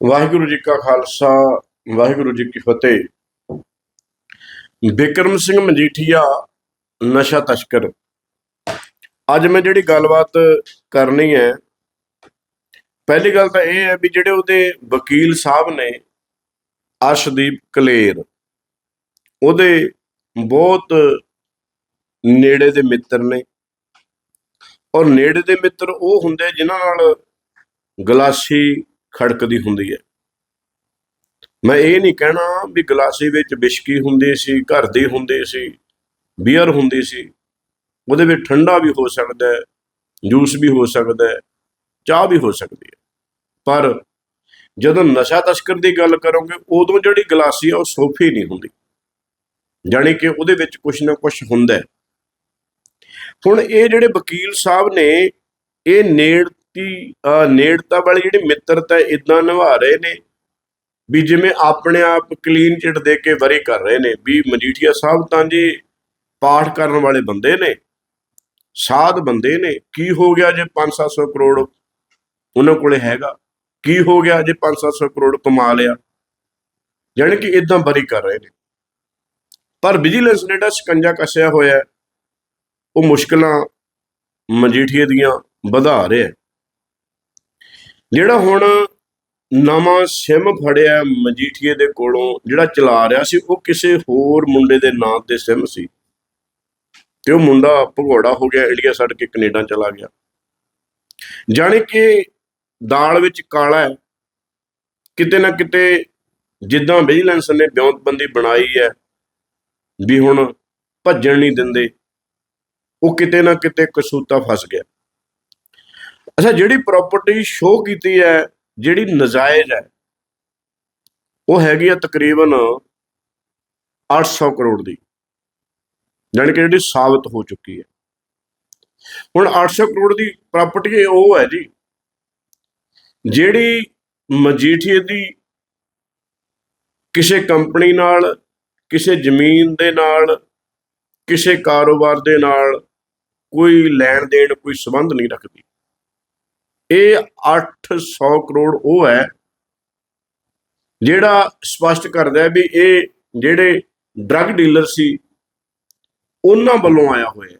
ਵਾਹਿਗੁਰੂ ਜੀ ਕਾ ਖਾਲਸਾ, ਵਾਹਿਗੁਰੂ ਜੀ ਕੀ ਫਤਿਹ। ਬਿਕਰਮ ਸਿੰਘ ਮਜੀਠੀਆ, ਨਸ਼ਾ ਤਸਕਰ। ਅੱਜ ਮੈਂ ਜਿਹੜੀ ਗੱਲਬਾਤ ਕਰਨੀ ਹੈ, ਪਹਿਲੀ ਗੱਲ ਤਾਂ ਇਹ ਹੈ ਵੀ ਜਿਹੜੇ ਉਹਦੇ ਵਕੀਲ ਸਾਹਿਬ ਨੇ, ਅਰਸ਼ਦੀਪ ਕਲੇਰ, ਉਹਦੇ ਬਹੁਤ ਨੇੜੇ ਦੇ ਮਿੱਤਰ ਨੇ। ਔਰ ਨੇੜੇ ਦੇ ਮਿੱਤਰ ਉਹ ਹੁੰਦੇ ਜਿਨ੍ਹਾਂ ਨਾਲ ਗਲਾਸੀ ਖੜਕਦੀ ਹੁੰਦੀ ਹੈ। ਮੈਂ ਇਹ ਨਹੀਂ ਕਹਿਣਾ ਵੀ ਗਲਾਸੀ ਵਿੱਚ ਬਿਸਕੀ ਹੁੰਦੀ ਸੀ, ਘਰ ਦੀ ਹੁੰਦੀ ਸੀ, ਬੀਅਰ ਹੁੰਦੀ ਸੀ, ਉਹਦੇ ਵਿੱਚ ਠੰਡਾ ਵੀ ਹੋ ਸਕਦਾ ਹੈ, ਜੂਸ ਵੀ ਹੋ ਸਕਦਾ ਹੈ, ਚਾਹ ਵੀ ਹੋ ਸਕਦੀ ਹੈ। ਪਰ ਜਦੋਂ ਨਸ਼ਾ ਤਸਕਰ ਦੀ ਗੱਲ ਕਰੋਗੇ, ਉਦੋਂ ਜਿਹੜੀ ਗਲਾਸੀ ਆ ਉਹ ਸੋਫੀ ਨਹੀਂ ਹੁੰਦੀ। ਜਾਣੀ ਕਿ ਉਹਦੇ ਵਿੱਚ ਕੁਝ ਨਾ ਕੁਝ ਹੁੰਦਾ ਹੈ। ਹੁਣ ਇਹ ਜਿਹੜੇ ਵਕੀਲ ਸਾਹਿਬ ਨੇ, ਇਹ ਨੇੜ ਅਹ ਨੇੜਤਾ ਵਾਲੀ ਜਿਹੜੀ ਮਿੱਤਰਤਾ ਇਦਾਂ ਨਿਭਾ ਰਹੇ ਨੇ ਵੀ ਜਿਵੇਂ ਆਪਣੇ ਆਪ ਕਲੀਨ ਚਿਟ ਦੇ ਕੇ ਵਰੇ ਕਰ ਰਹੇ ਨੇ, ਵੀ ਮਜੀਠੀਆ ਸਾਹਿਬ ਤਾਂ ਜੀ ਪਾਠ ਕਰਨ ਵਾਲੇ ਬੰਦੇ ਨੇ, ਸਾਧ ਬੰਦੇ ਨੇ, ਕੀ ਹੋ ਗਿਆ ਜੇ 5-700 ਕਰੋੜ ਉਹਨਾਂ ਕੋਲੇ ਹੈਗਾ? ਕੀ ਹੋ ਗਿਆ ਜੇ 5-700 ਕਰੋੜ ਕਮਾ ਲਿਆ? ਯਾਨੀ ਕਿ ਇਦਾਂ ਬਰੀ ਕਰ ਰਹੇ ਨੇ। ਪਰ ਵਿਜੀਲੈਂਸ ਨੇ ਜਿਹੜਾ ਸ਼ਿਕੰਜਾ ਕੱਸਿਆ ਹੋਇਆ ਉਹ ਮੁਸ਼ਕਲਾਂ ਮਜੀਠੀਏ ਦੀਆਂ ਵਧਾ ਰਿਹਾ ਜਿਹੜਾ ਹੁਣ ਨਵਾਂ ਸਿਮ ਫੜਿਆ ਮਜੀਠੀਏ ਦੇ ਕੋਲੋਂ, ਜਿਹੜਾ ਚਲਾ ਰਿਹਾ ਸੀ, ਉਹ ਕਿਸੇ ਹੋਰ ਮੁੰਡੇ ਦੇ ਨਾਂ ਤੇ ਸਿਮ ਸੀ। ਤੇ ਉਹ ਮੁੰਡਾ ਭਗੌੜਾ ਹੋ ਗਿਆ, ਇੰਡੀਆ ਛੱਡ ਕੇ ਕੈਨੇਡਾ ਚਲਾ ਗਿਆ। ਜਾਣੀ ਕਿ ਦਾਲ ਵਿੱਚ ਕਾਲਾ ਹੈ। ਕਿਤੇ ਨਾ ਕਿਤੇ ਜਿੱਦਾਂ ਵਿਜੀਲੈਂਸ ਨੇ ਬਿਉਂਤਬੰਦੀ ਬਣਾਈ ਹੈ ਵੀ ਹੁਣ ਭੱਜਣ ਨਹੀਂ ਦਿੰਦੇ, ਉਹ ਕਿਤੇ ਨਾ ਕਿਤੇ ਕਸੂਤਾ ਫਸ ਗਿਆ। ਅੱਛਾ, ਜਿਹੜੀ ਪ੍ਰਾਪਰਟੀ ਸ਼ੋਅ ਕੀਤੀ ਹੈ, ਜਿਹੜੀ ਨਜਾਇਜ਼ ਹੈ, ਉਹ ਹੈਗੀ ਆ ਤਕਰੀਬਨ 800 ਕਰੋੜ ਦੀ। ਜਾਣੀ ਕਿ ਜਿਹੜੀ ਸਾਬਤ ਹੋ ਚੁੱਕੀ ਹੈ। ਹੁਣ 800 ਕਰੋੜ ਦੀ ਪ੍ਰਾਪਰਟੀ ਉਹ ਹੈ ਜੀ, ਜਿਹੜੀ ਮਜੀਠੀਏ ਦੀ ਕਿਸੇ ਕੰਪਨੀ ਨਾਲ, ਕਿਸੇ ਜ਼ਮੀਨ ਦੇ ਨਾਲ, ਕਿਸੇ ਕਾਰੋਬਾਰ ਦੇ ਨਾਲ ਕੋਈ ਲੈਣ ਦੇਣ ਕੋਈ ਸੰਬੰਧ ਨਹੀਂ ਰੱਖਦੀ। ਇਹ 800 ਕਰੋੜ ਉਹ ਹੈ ਜਿਹੜਾ ਸਪਸ਼ਟ ਕਰਦਾ ਹੈ ਵੀ ਇਹ ਜਿਹੜੇ ਡਰੱਗ ਡੀਲਰ ਸੀ, ਉਹਨਾਂ ਵੱਲੋਂ ਆਇਆ ਹੋਇਆ ਹੈ।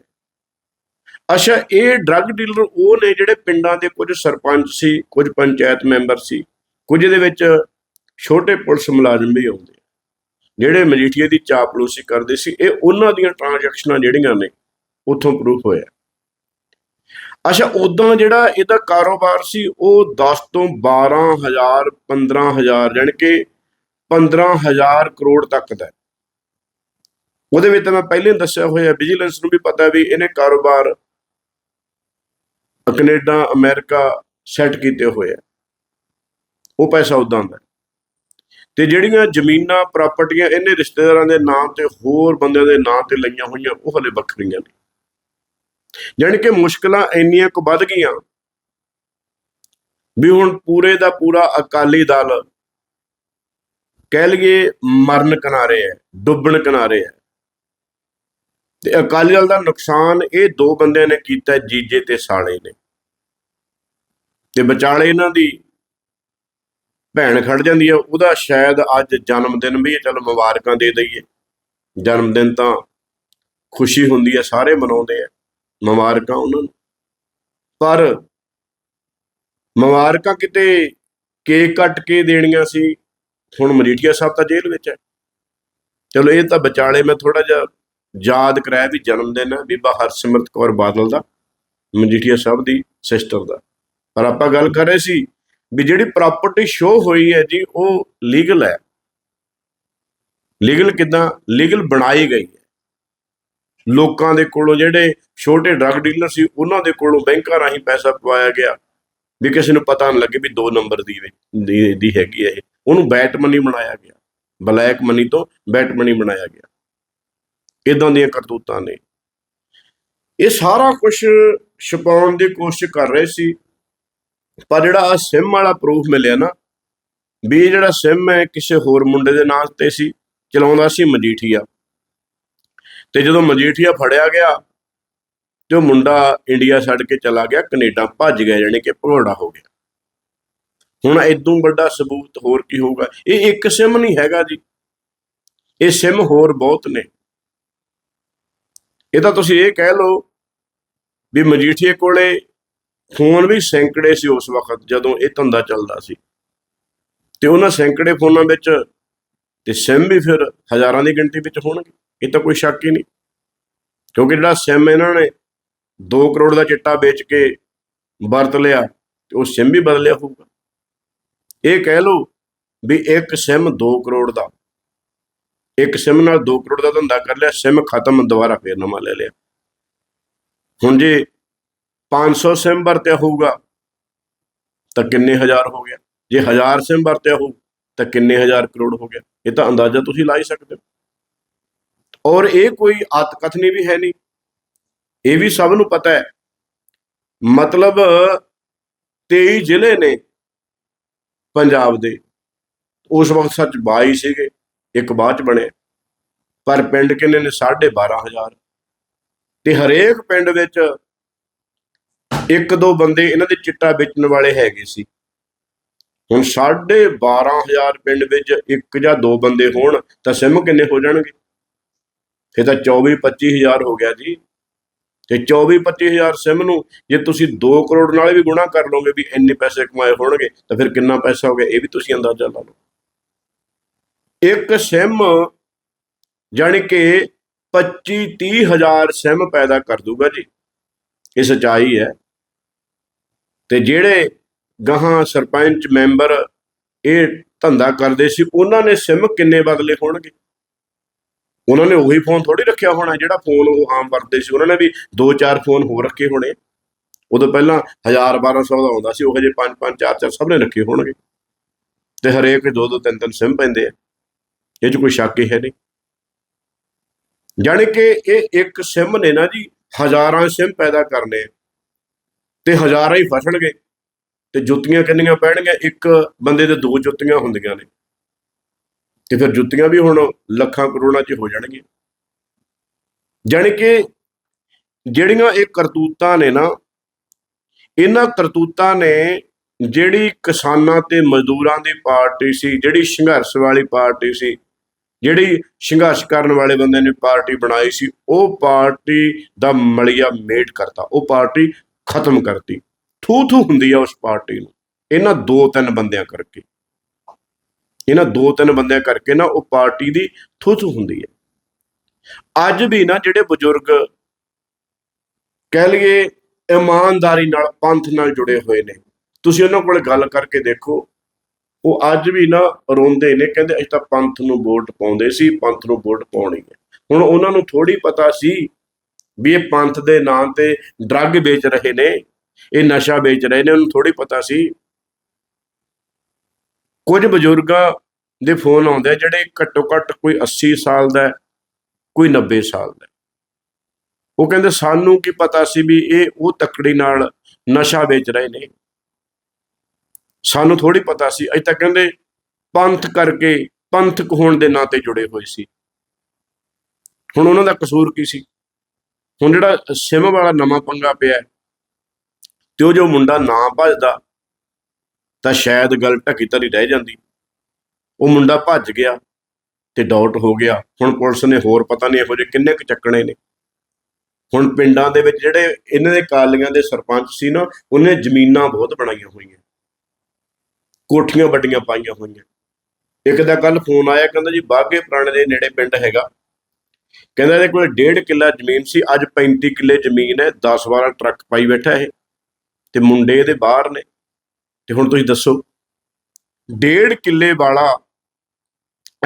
ਅੱਛਾ, ਇਹ ਡਰੱਗ ਡੀਲਰ ਉਹ ਨੇ ਜਿਹੜੇ ਪਿੰਡਾਂ ਦੇ ਕੁਝ ਸਰਪੰਚ ਸੀ, ਕੁਝ ਪੰਚਾਇਤ ਮੈਂਬਰ ਸੀ, ਕੁਝ ਦੇ ਵਿੱਚ ਛੋਟੇ ਪੁਲਿਸ ਮੁਲਾਜ਼ਮ ਵੀ ਆਉਂਦੇ ਜਿਹੜੇ ਮਜੀਠੀਏ ਦੀ ਚਾਪਲੂਸੀ ਕਰਦੇ ਸੀ, ਇਹ ਉਹਨਾਂ ਦੀਆਂ ਟ੍ਰਾਂਜੈਕਸ਼ਨਾਂ ਜਿਹੜੀਆਂ ਨੇ, ਉੱਥੋਂ ਪ੍ਰੂਫ ਹੋਇਆ। ਅੱਛਾ ਉਦਾਂ ਜਿਹੜਾ ਇਹਦਾ ਕਾਰੋਬਾਰ ਸੀ, ਉਹ 10 ਤੋਂ 12000 15000 ਜਾਣੀ ਕਿ 15000 ਕਰੋੜ ਤੱਕ ਦਾ ਉਹਦੇ ਵਿੱਚ ਤਾਂ ਮੈਂ ਪਹਿਲੇ ਦੱਸਿਆ ਹੋਇਆ ਵਿਜੀਲੈਂਸ ਨੂੰ ਵੀ ਪਤਾ ਵੀ ਇਹਨੇ ਕਾਰੋਬਾਰ ਕੈਨੇਡਾ, ਅਮਰੀਕਾ ਸੈੱਟ ਕੀਤੇ ਹੋਏ ਆ। ਉਹ ਪੈਸਾ ਉਦਾਂ ਦਾ ਤੇ ਜਿਹੜੀਆਂ ਜ਼ਮੀਨਾਂ, ਪ੍ਰਾਪਰਟੀਆਂ ਇਹਨੇ ਰਿਸ਼ਤੇਦਾਰਾਂ ਦੇ ਨਾਂ ਤੇ ਹੋਰ ਬੰਦਿਆਂ ਦੇ ਨਾਂ ਤੇ ਲਈਆਂ ਹੋਈਆਂ, ਉਹ ਹਲੇ ਵੱਖਰੀਆਂ ਨੇ। ਯਾਨੀ ਕਿ ਮੁਸ਼ਕਲਾਂ ਇੰਨੀਆਂ ਕੁ ਵੱਧ ਗਈਆਂ ਵੀ ਹੁਣ ਪੂਰੇ ਦਾ ਪੂਰਾ ਅਕਾਲੀ ਦਲ ਕਹਿ ਲਈਏ ਮਰਨ ਕਿਨਾਰੇ ਹੈ, ਡੁੱਬਣ ਕਿਨਾਰੇ ਹੈ। ਤੇ ਅਕਾਲੀ ਦਲ ਦਾ ਨੁਕਸਾਨ ਇਹ ਦੋ ਬੰਦਿਆਂ ਨੇ ਕੀਤਾ, ਜੀਜੇ ਤੇ ਸਾਲੇ ਨੇ। ਤੇ ਵਿਚਾਲੇ ਇਹਨਾਂ ਦੀ ਭੈਣ ਖੜ ਜਾਂਦੀ ਹੈ ਉਹਦਾ ਸ਼ਾਇਦ ਅੱਜ ਜਨਮ ਦਿਨ ਵੀ ਹੈ, ਚਲ ਮੁਬਾਰਕਾਂ ਦੇ ਦਈਏ। ਜਨਮ ਦਿਨ ਤਾਂ ਖੁਸ਼ੀ ਹੁੰਦੀ ਹੈ ਸਾਰੇ ਮਨਾਉਂਦੇ ਆ। ਮੁਬਾਰਕਾਂ ਉਹਨਾਂ ਨੂੰ। ਪਰ ਮੁਬਾਰਕਾਂ ਕਿਤੇ ਕੇਕ ਕੱਟ ਕੇ ਦੇਣੀਆਂ ਸੀ, ਹੁਣ ਮਜੀਠੀਆ ਸਾਹਿਬ ਤਾਂ ਜੇਲ੍ਹ ਵਿੱਚ ਹੈ। ਚਲੋ ਇਹ ਤਾਂ ਵਿਚਾਲੇ ਮੈਂ ਥੋੜਾ ਜਿਹਾ ਯਾਦ ਕਰਾਇਆ ਵੀ ਜਨਮ ਦਿਨ ਹੈ ਬੀਬਾ ਹਰਸਿਮਰਤ ਕੌਰ ਬਾਦਲ ਦਾ, ਮਜੀਠੀਆ ਸਾਹਿਬ ਦੀ ਸਿਸਟਰ ਦਾ। ਪਰ ਆਪਾਂ ਗੱਲ ਕਰ ਰਹੇ ਸੀ ਵੀ ਜਿਹੜੀ ਪ੍ਰਾਪਰਟੀ ਸ਼ੋ ਹੋਈ ਹੈ ਜੀ, ਉਹ ਲੀਗਲ ਹੈ। ਲੀਗਲ ਕਿਦਾਂ? ਲੀਗਲ ਬਣਾਈ ਗਈ ਹੈ। ਲੋਕਾਂ ਦੇ ਕੋਲੋਂ ਜਿਹੜੇ ਛੋਟੇ ਡਰੱਗ ਡੀਲਰ ਸੀ, ਉਹਨਾਂ ਦੇ ਕੋਲੋਂ ਬੈਂਕਾਂ ਰਾਹੀਂ ਪੈਸਾ ਪਵਾਇਆ ਗਿਆ। ਵੀ ਕਿਸੇ ਨੂੰ ਪਤਾ ਨਹੀਂ ਲੱਗੇ ਵੀ ਦੋ ਨੰਬਰ ਦੀ ਵੀ- ਦੀ ਹੈਗੀ ਹੈ ਇਹ। ਉਹਨੂੰ ਬੈਟ ਮਨੀ ਬਣਾਇਆ ਗਿਆ। ਬਲੈਕ ਮਨੀ ਤੋਂ ਬੈਟ ਮਨੀ ਬਣਾਇਆ ਗਿਆ। ਇਦਾਂ ਦੀਆਂ ਕਰਤੂਤਾਂ ਨੇ। ਇਹ ਸਾਰਾ ਕੁਝ ਛੁਪਾਉਣ ਦੀ ਕੋਸ਼ਿਸ਼ ਕਰ ਰਹੇ ਸੀ। ਪਰ ਜਿਹੜਾ ਆ ਸਿਮ ਵਾਲਾ ਪ੍ਰੂਫ ਮਿਲਿਆ ਨਾ, ਵੀ ਇਹ ਜਿਹੜਾ ਸਿਮ ਹੈ ਕਿਸੇ ਹੋਰ ਮੁੰਡੇ ਦੇ ਨਾਂ ਤੇ ਸੀ, ਚਲਾਉਂਦਾ ਸੀ ਮਜੀਠੀਆ। ਤੇ ਜਦੋਂ ਮਜੀਠੀਆ ਫੜਿਆ ਗਿਆ, ਤੇ ਉਹ ਮੁੰਡਾ ਇੰਡੀਆ ਛੱਡ ਕੇ ਚਲਾ ਗਿਆ, ਕੈਨੇਡਾ ਭੱਜ ਗਿਆ ਜਾਣੀ ਕਿ ਭਗੌੜਾ ਹੋ ਗਿਆ। ਹੁਣ ਇਦੋਂ ਵੱਡਾ ਸਬੂਤ ਹੋਰ ਕੀ ਹੋਊਗਾ? ਇਹ ਇੱਕ ਸਿਮ ਨਹੀਂ ਹੈਗਾ ਜੀ। ਇਹ ਸਿਮ ਹੋਰ ਬਹੁਤ ਨੇ। ਇਹ ਤਾਂ ਤੁਸੀਂ ਇਹ ਕਹਿ ਲਓ ਵੀ ਮਜੀਠੀਏ ਕੋਲੇ ਫੋਨ ਵੀ ਸੈਂਕੜੇ ਸੀ ਉਸ ਵਕਤ, ਜਦੋਂ ਇਹ ਧੰਦਾ ਚੱਲਦਾ ਸੀ। ਤੇ ਉਹਨਾਂ ਸੈਂਕੜੇ ਫੋਨਾਂ ਵਿੱਚ ਤੇ ਸਿਮ ਵੀ ਫਿਰ ਹਜ਼ਾਰਾਂ ਦੀ ਗਿਣਤੀ ਵਿੱਚ ਹੋਣਗੇ। ਇਹ ਤਾਂ ਕੋਈ ਸ਼ੱਕ ਹੀ ਨਹੀਂ। ਕਿਉਂਕਿ ਜਿਹੜਾ ਸਿਮ ਇਹਨਾਂ ਨੇ 2 ਕਰੋੜ ਦਾ ਚਿੱਟਾ ਵੇਚ ਕੇ ਵਰਤ ਲਿਆ, ਤੇ ਉਹ ਸਿਮ ਵੀ ਬਦਲਿਆ ਹੋਊਗਾ। ਇਹ ਕਹਿ ਲਓ ਵੀ ਇੱਕ ਸਿਮ 2 ਕਰੋੜ ਦਾ। ਇੱਕ ਸਿਮ ਨਾਲ 2 ਕਰੋੜ ਦਾ ਧੰਦਾ ਕਰ ਲਿਆ ਸਿਮ ਖਤਮ, ਦੁਬਾਰਾ ਫੇਰ ਨਵਾਂ ਲੈ ਲਿਆ। ਹੁਣ ਜੇ 500 ਸਿਮ ਵਰਤਿਆ ਹੋਊਗਾ, ਤਾਂ ਕਿੰਨੇ ਹਜ਼ਾਰ ਹੋ ਗਿਆ। ਜੇ ਹਜ਼ਾਰ ਸਿਮ ਵਰਤਿਆ ਹੋਊ, ਤਾਂ ਕਿੰਨੇ ਹਜ਼ਾਰ ਕਰੋੜ ਹੋ ਗਿਆ। ਇਹ ਤਾਂ ਅੰਦਾਜ਼ਾ ਤੁਸੀਂ ਲਾ ਹੀ ਸਕਦੇ ਹੋ। ਔਰ ਇਹ ਕੋਈ ਆਤਕਥਨੀ ਵੀ ਹੈ ਨਹੀਂ। ਇਹ ਵੀ ਸਭ ਨੂੰ ਪਤਾ ਹੈ। ਮਤਲਬ 23 ਜ਼ਿਲ੍ਹੇ ਨੇ ਪੰਜਾਬ ਦੇ। ਉਸ ਵਕਤ ਸੱਚ 22 ਸੀਗੇ, ਇੱਕ ਬਾਅਦ ਚ ਬਣੇ ਪਰ ਪਿੰਡ ਕਿੰਨੇ ਨੇ? 12500 ਤੇ ਹਰੇਕ ਪਿੰਡ ਵਿੱਚ ਇੱਕ ਦੋ ਬੰਦੇ ਇਹਨਾਂ ਦੇ ਚਿੱਟਾ ਵੇਚਣ ਵਾਲੇ ਹੈਗੇ ਸੀ। ਹੁਣ 12500 ਪਿੰਡ ਵਿੱਚ ਇੱਕ ਜਾਂ ਦੋ ਬੰਦੇ ਹੋਣ ਤਾਂ ਸਿਮ ਕਿੰਨੇ ਹੋ ਜਾਣਗੇ? ਫਿਰ ਤਾਂ 24 25000 ਹੋ ਗਿਆ ਜੀ। ਤੇ 24 25000 ਸਿਮ ਨੂੰ ਜੇ ਤੁਸੀਂ 2 ਕਰੋੜ ਨਾਲ ਵੀ ਗੁਣਾ ਕਰ ਲਓਗੇ ਵੀ ਇੰਨੇ ਪੈਸੇ ਕਮਾਏ ਹੋਣਗੇ, ਤਾਂ ਫਿਰ ਕਿੰਨਾ ਪੈਸਾ ਹੋ ਗਿਆ, ਇਹ ਵੀ ਤੁਸੀਂ ਅੰਦਾਜ਼ਾ ਲਾ ਲਓ। ਇੱਕ ਸਿਮ ਜਾਣੀ ਕਿ 25 30000 ਸਿਮ ਪੈਦਾ ਕਰ ਦੂਗਾ ਜੀ। ਇਹ ਸਚਾਈ ਹੈ। ਤੇ ਜਿਹੜੇ ਗਾਹਾਂ ਸਰਪੰਚ ਮੈਂਬਰ ਇਹ ਧੰਦਾ ਕਰਦੇ ਸੀ, ਉਹਨਾਂ ਨੇ ਸਿਮ ਕਿੰਨੇ ਬਦਲੇ ਹੋਣਗੇ? ਉਹਨਾਂ ਨੇ ਉਹੀ ਫੋਨ ਥੋੜੀ ਰੱਖਿਆ ਹੋਣਾ, ਜਿਹੜਾ ਫੋਨ ਉਹ ਆਮ ਵਰਤਦੇ ਸੀ। ਉਹਨਾਂ ਨੇ ਵੀ ਦੋ ਚਾਰ ਫੋਨ ਹੋਰ ਰੱਖੇ ਹੋਣੇ। ਉਦੋਂ ਪਹਿਲਾਂ 1000 1200 ਦਾ ਆਉਂਦਾ ਸੀ, ਉਹ ਹਜੇ 5 5 4 4 ਸਭ ਨੇ ਰੱਖੇ ਹੋਣਗੇ। ਤੇ ਹਰੇਕ ਦੋ ਦੋ, ਤਿੰਨ ਤਿੰਨ ਸਿਮ ਪੈਂਦੇ ਆ। ਇਹ 'ਚ ਕੋਈ ਸ਼ੱਕ ਹੀ ਹੈ ਨਹੀਂ। ਜਾਣੀ ਕਿ ਇਹ ਇੱਕ ਸਿਮ ਨੇ ਨਾ ਜੀ, ਹਜ਼ਾਰਾਂ ਸਿਮ ਪੈਦਾ ਕਰਨੇ ਤੇ ਹਜ਼ਾਰਾਂ ਹੀ ਫਸਣਗੇ। ਤੇ ਜੁੱਤੀਆਂ ਕਿੰਨੀਆਂ ਪੈਣਗੀਆਂ? ਇੱਕ ਬੰਦੇ ਦੇ ਦੋ ਜੁੱਤੀਆਂ ਹੁੰਦੀਆਂ ਨੇ। ਤੇ ਫਿਰ ਜੁੱਤੀਆਂ ਵੀ ਹੁਣ ਲੱਖਾਂ ਕਰੋੜਾਂ 'ਚ ਹੋ ਜਾਣਗੀਆਂ। ਜਾਣੀ ਕਿ ਜਿਹੜੀਆਂ ਇਹ ਕਰਤੂਤਾਂ ਨੇ ਨਾ, ਇਹਨਾਂ ਕਰਤੂਤਾਂ ਨੇ ਜਿਹੜੀ ਕਿਸਾਨਾਂ ਤੇ ਮਜ਼ਦੂਰਾਂ ਦੀ ਪਾਰਟੀ ਸੀ, ਜਿਹੜੀ ਸੰਘਰਸ਼ ਵਾਲੀ ਪਾਰਟੀ ਸੀ, ਜਿਹੜੀ ਸੰਘਰਸ਼ ਕਰਨ ਵਾਲੇ ਬੰਦੇ ਨੇ ਪਾਰਟੀ ਬਣਾਈ ਸੀ, ਉਹ ਪਾਰਟੀ ਦਾ ਮਲਿਆ ਮੇਟ ਕਰਤਾ, ਉਹ ਪਾਰਟੀ ਖਤਮ ਕਰਤੀ। ਥੂ ਥੂ ਹੁੰਦੀ ਆ ਉਸ ਪਾਰਟੀ ਨੂੰ, ਇਹਨਾਂ ਦੋ ਤਿੰਨ ਬੰਦਿਆਂ ਕਰਕੇ। ਇਹਨਾਂ ਦੋ ਤਿੰਨ ਬੰਦਿਆਂ ਕਰਕੇ ਨਾ ਉਹ ਪਾਰਟੀ ਦੀ ਥੂ ਹੁੰਦੀ ਹੈ। ਅੱਜ ਵੀ ਨਾ ਜਿਹੜੇ ਬਜ਼ੁਰਗ ਕਹਿ ਲਈਏ ਇਮਾਨਦਾਰੀ ਨਾਲ, ਪੰਥ ਨਾਲ ਜੁੜੇ ਹੋਏ ਨੇ, ਤੁਸੀਂ ਉਹਨਾਂ ਕੋਲ ਗੱਲ ਕਰਕੇ ਦੇਖੋ, ਉਹ ਅੱਜ ਵੀ ਨਾ ਰੋਂਦੇ ਨੇ, ਕਹਿੰਦੇ ਅਸੀਂ ਤਾਂ ਪੰਥ ਨੂੰ ਵੋਟ ਪਾਉਂਦੇ ਸੀ, ਪੰਥ ਨੂੰ ਵੋਟ ਪਾਉਣੀ ਹੈ। ਹੁਣ ਉਹਨਾਂ ਨੂੰ ਥੋੜੀ ਪਤਾ ਸੀ ਵੀ ਇਹ ਪੰਥ ਦੇ ਨਾਂ ਤੇ ਡਰੱਗ ਵੇਚ ਰਹੇ ਨੇ, ਇਹ ਨਸ਼ਾ ਵੇਚ ਰਹੇ ਨੇ, ਉਹਨੂੰ ਥੋੜੀ ਪਤਾ ਸੀ ਕੁਝ ਬਜ਼ੁਰਗਾਂ ਦੇ ਫੋਨ ਆਉਂਦੇ ਆ ਜਿਹੜੇ ਘੱਟੋ ਘੱਟ ਕੋਈ 80 ਸਾਲ ਦਾ ਕੋਈ 90 ਸਾਲ ਦਾ ਉਹ ਕਹਿੰਦੇ ਸਾਨੂੰ ਕੀ ਪਤਾ ਸੀ ਵੀ ਇਹ ਉਹ ਤਕੜੀ ਨਾਲ ਨਸ਼ਾ ਵੇਚ ਰਹੇ ਨੇ। ਸਾਨੂੰ ਥੋੜੀ ਪਤਾ ਸੀ ਅਜੇ ਤਾਂ ਕਹਿੰਦੇ ਪੰਥ ਕਰਕੇ ਪੰਥਕ ਹੋਣ ਦੇ ਨਾਂ ਤੇ ਜੁੜੇ ਹੋਏ ਸੀ। ਹੁਣ ਉਹਨਾਂ ਦਾ ਕਸੂਰ ਕੀ ਸੀ? ਹੁਣ ਜਿਹੜਾ ਸਿਮ ਵਾਲਾ ਨਵਾਂ ਪੰਗਾ ਪਿਆ ਤੇ ਉਹ ਜੋ ਮੁੰਡਾ ਨਾ ਭੱਜਦਾ ਤਾਂ ਸ਼ਾਇਦ ਗੱਲ ਢੱਕੀ ਧਰੀ ਰਹਿ ਜਾਂਦੀ। ਉਹ ਮੁੰਡਾ ਭੱਜ ਗਿਆ ਤੇ ਡਾਊਟ ਹੋ ਗਿਆ। ਹੁਣ ਪੁਲਿਸ ਨੇ ਹੋਰ ਪਤਾ ਨਹੀਂ ਇਹੋ ਜਿਹੇ ਕਿੰਨੇ ਕੁ ਚੱਕਣੇ ਨੇ। ਹੁਣ ਪਿੰਡਾਂ ਦੇ ਵਿੱਚ ਜਿਹੜੇ ਇਹਨਾਂ ਦੇ ਕਾਲੀਆਂ ਦੇ ਸਰਪੰਚ ਸੀ ਨਾ, ਉਹਨੇ ਜ਼ਮੀਨਾਂ ਬਹੁਤ ਬਣਾਈਆਂ ਹੋਈਆਂ। ਕੋਠੀਆਂ ਵੱਡੀਆਂ ਪਾਈਆਂ ਹੋਈਆਂ। ਇੱਕ ਦਾ ਕੱਲ ਫੋਨ ਆਇਆ, ਕਹਿੰਦਾ ਜੀ ਬਾਗੇ ਪੁਰਾਣੇ ਦੇ ਨੇੜੇ ਪਿੰਡ ਹੈਗਾ। ਕਹਿੰਦਾ ਇਹਦੇ ਕੋਲ 1.5 ਕਿੱਲਾ ਜ਼ਮੀਨ ਸੀ, ਅੱਜ 35 ਕਿੱਲੇ ਜ਼ਮੀਨ ਹੈ 10 12 ਟਰੱਕ ਪਾਈ ਬੈਠਾ ਇਹ। ਤੇ ਮੁੰਡੇ ਇਹਦੇ ਬਾਹਰ ਨੇ। ਤੇ ਹੁਣ ਤੁਸੀਂ ਦੱਸੋ, ਡੇਢ ਕਿੱਲੇ ਵਾਲਾ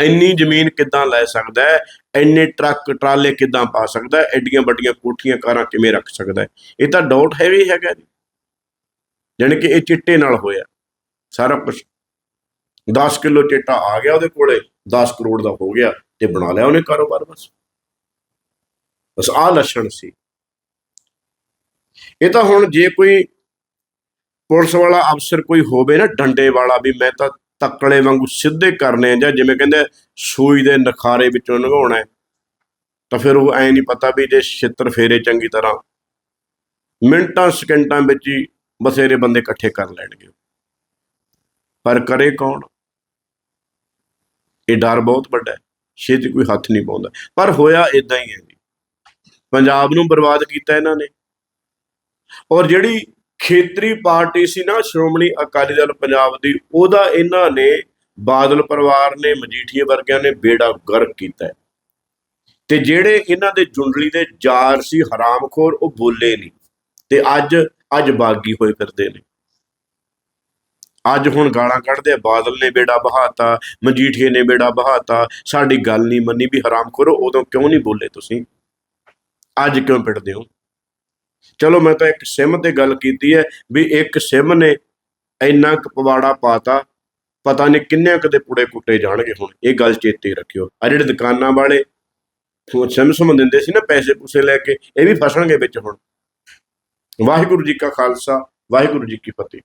ਇੰਨੀ ਜ਼ਮੀਨ ਕਿੱਦਾਂ ਲੈ ਸਕਦਾ ਹੈ? ਇੰਨੇ ਟਰੱਕ, ਟਰਾਲੇ ਕਿੱਦਾਂ ਪਾ ਸਕਦਾ ਹੈ? ਐਡੀਆਂ ਵੱਡੀਆਂ ਕੋਠੀਆਂ, ਕਾਰਾਂ ਕਿਵੇਂ ਰੱਖ ਸਕਦਾ ਹੈ? ਇਹ ਤਾਂ ਡਾਊਟ ਹੈ ਵੀ ਹੈਗਾ ਜੀ। ਜਾਣੀ ਕਿ ਇਹ ਚਿੱਟੇ ਨਾਲ ਹੋਇਆ। ਸਾਰਾ ਕੁਝ 10 ਕਿਲੋ ਚਿੱਟਾ ਆ ਗਿਆ ਉਹਦੇ ਕੋਲੇ 10 ਕਰੋੜ ਦਾ ਹੋ ਗਿਆ ਤੇ ਬਣਾ ਲਿਆ ਉਹਨੇ ਕਾਰੋਬਾਰ ਬਸ। ਬਸ ਆਹ ਲੱਛਣ ਸੀ। ਇਹ ਤਾਂ ਹੁਣ ਜੇ ਕੋਈ ਪੁਲਿਸ ਵਾਲਾ ਅਫਸਰ ਕੋਈ ਹੋਵੇ ਨਾ, ਡੰਡੇ ਵਾਲਾ ਵੀ ਮੈਂ ਤਾਂ ਤੱਕਲੇ ਵਾਂਗੂ ਸਿੱਧੇ ਕਰਨੇ ਆ ਜਾਂ ਜਿਵੇਂ ਕਹਿੰਦੇ ਸੂਈ ਦੇ ਨਖਾਰੇ ਵਿੱਚੋਂ ਲੰਘਾਉਣਾ ਤਾਂ ਫਿਰ ਉਹ ਐ ਨਹੀਂ ਪਤਾ ਵੀ ਜੇ ਛਿੱਤਰ ਫੇਰੇ ਚੰਗੀ ਤਰ੍ਹਾਂ ਮਿੰਟਾਂ, ਸਕਿੰਟਾਂ ਵਿੱਚ ਹੀ ਬਥੇਰੇ ਬੰਦੇ ਇਕੱਠੇ ਕਰ ਲੈਣਗੇ। ਪਰ ਕਰੇ ਕੌਣ? ਇਹ ਡਰ ਬਹੁਤ ਵੱਡਾ ਹੈ। ਛੇਤੀ ਕੋਈ ਹੱਥ ਨਹੀਂ ਪਾਉਂਦਾ। ਪਰ ਹੋਇਆ ਇਦਾਂ ਹੀ ਹੈ ਜੀ। ਪੰਜਾਬ ਨੂੰ ਬਰਬਾਦ ਕੀਤਾ ਇਹਨਾਂ ਨੇ। ਔਰ ਜਿਹੜੀ ਖੇਤਰੀ ਪਾਰਟੀ ਸੀ ਨਾ, ਸ਼੍ਰੋਮਣੀ ਅਕਾਲੀ ਦਲ ਪੰਜਾਬ ਦੀ, ਉਹਦਾ ਇਹਨਾਂ ਨੇ, ਬਾਦਲ ਪਰਿਵਾਰ ਨੇ, ਮਜੀਠੀਏ ਵਰਗਿਆਂ ਨੇ ਬੇੜਾ ਗਰਕ ਕੀਤਾ ਤੇ ਜਿਹੜੇ ਇਹਨਾਂ ਦੇ ਜੁੰਡਲੀ ਦੇ ਜਾਰ ਸੀ, ਹਰਾਮਖੋਰ, ਉਹ ਬੋਲੇ ਨਹੀਂ। ਤੇ ਅੱਜ ਅੱਜ ਬਾਗੀ ਹੋਏ ਫਿਰਦੇ ਨੇ। ਅੱਜ ਹੁਣ ਗਾਲਾਂ ਕੱਢਦੇ ਆ, ਬਾਦਲ ਨੇ ਬੇੜਾ ਬਹਾਤਾ, ਮਜੀਠੀਏ ਨੇ ਬੇੜਾ ਬਹਾਤਾ, ਸਾਡੀ ਗੱਲ ਨਹੀਂ ਮੰਨੀ ਵੀ ਹਰਾਮਖੋਰ, ਉਦੋਂ ਕਿਉਂ ਨਹੀਂ ਬੋਲੇ ਤੁਸੀਂ? ਅੱਜ ਕਿਉਂ ਪਿੜਦੇ ਹੋ? ਚਲੋ ਮੈਂ ਤਾਂ ਇੱਕ ਸਿਮ ਤੇ ਗੱਲ ਕੀਤੀ ਹੈ ਵੀ ਇੱਕ ਸਿਮ ਨੇ ਇੰਨਾ ਕੁ ਪਵਾੜਾ ਪਾਤਾ, ਪਤਾ ਨਹੀਂ ਕਿੰਨੇ ਕਦੇ ਪੁੜੇ ਕੁੱਟੇ ਜਾਣਗੇ ਹੁਣ, ਇਹ ਗੱਲ ਚੇਤੇ ਰੱਖਿਓ। ਆ ਜਿਹੜੇ ਦੁਕਾਨਾਂ ਵਾਲੇ ਉਹ ਸਿਮ ਦਿੰਦੇ ਸੀ ਨਾ ਪੈਸੇ ਪੂਸੇ ਲੈ ਕੇ, ਇਹ ਵੀ ਫਸਣਗੇ ਵਿੱਚ ਹੁਣ। ਵਾਹਿਗੁਰੂ ਜੀ ਕਾ ਖਾਲਸਾ, ਵਾਹਿਗੁਰੂ ਜੀ ਕੀ ਫਤਿਹ।